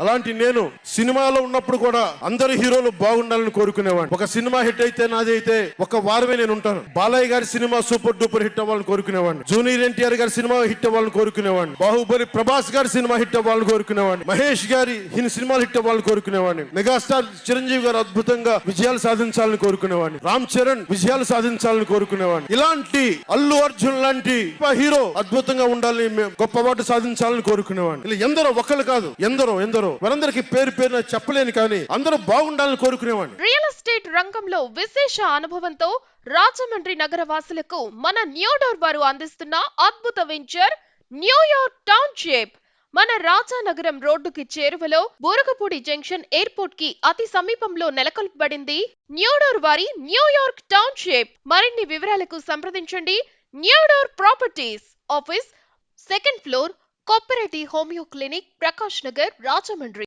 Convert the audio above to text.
అలాంటి నేను సినిమాలో ఉన్నప్పుడు కూడా అందరు హీరోలు బాగుండాలని కోరుకునేవాడిని. ఒక సినిమా హిట్ అయితే నాది అయితే ఒక వారమే నేను ఉంటాను. బాలయ్య గారి సినిమా సూపర్ డూపర్ హిట్ అవ్వాలని కోరుకునేవాడిని. జూనియర్ ఎన్టీఆర్ గారి సినిమా హిట్ అవ్వాలని కోరుకునేవాడిని. బాహుబలి ప్రభాస్ గారి సినిమా హిట్ అవ్వాలని కోరుకునేవాడిని. మహేష్ గారి హిని సినిమాలు హిట్ అవ్వాలని కోరుకునేవాడిని. మెగాస్టార్ చిరంజీవి గారు అద్భుతంగా విజయాలు సాధించాలని కోరుకునేవాడిని. రామ్ చరణ్ విజయాలు సాధించాలని కోరుకునేవాడిని. ఇలాంటి అల్లు అర్జున్ లాంటి హీరో అద్భుతంగా ఉండాలని మేము గొప్ప వాటి సాధించాలని కోరుకునేవాడిని. ఇలా ఎందరో ఒకళ్ళు కాదు ఎందరో ఎందరో వారందరికీ పేరు పేరున చెప్పలేను కానీ అందరూ బాగుండాలని కోరుకునేవాడిని. రియల్ ఎస్టేట్ రంగంలో విశేష అనుభవంతో రాజమండ్రి నగర వాసులకు మన న్యూడోర్ వారు అందిస్తున్న అద్భుత వెంచర్ న్యూయార్క్ టౌన్షిప్. మన రాజానగరం రోడ్డుకి చేరువలో బోరగపూడి జంక్షన్ ఎయిర్పోర్ట్కి అతి సమీపంలో నెలకొల్పబడింది న్యూడోర్ వారి న్యూయార్క్ టౌన్షిప్. మరిన్ని వివరాలకు సంప్రదించండి Newdoor properties office second floor cooperative homeo clinic Prakash Nagar Rajahmundry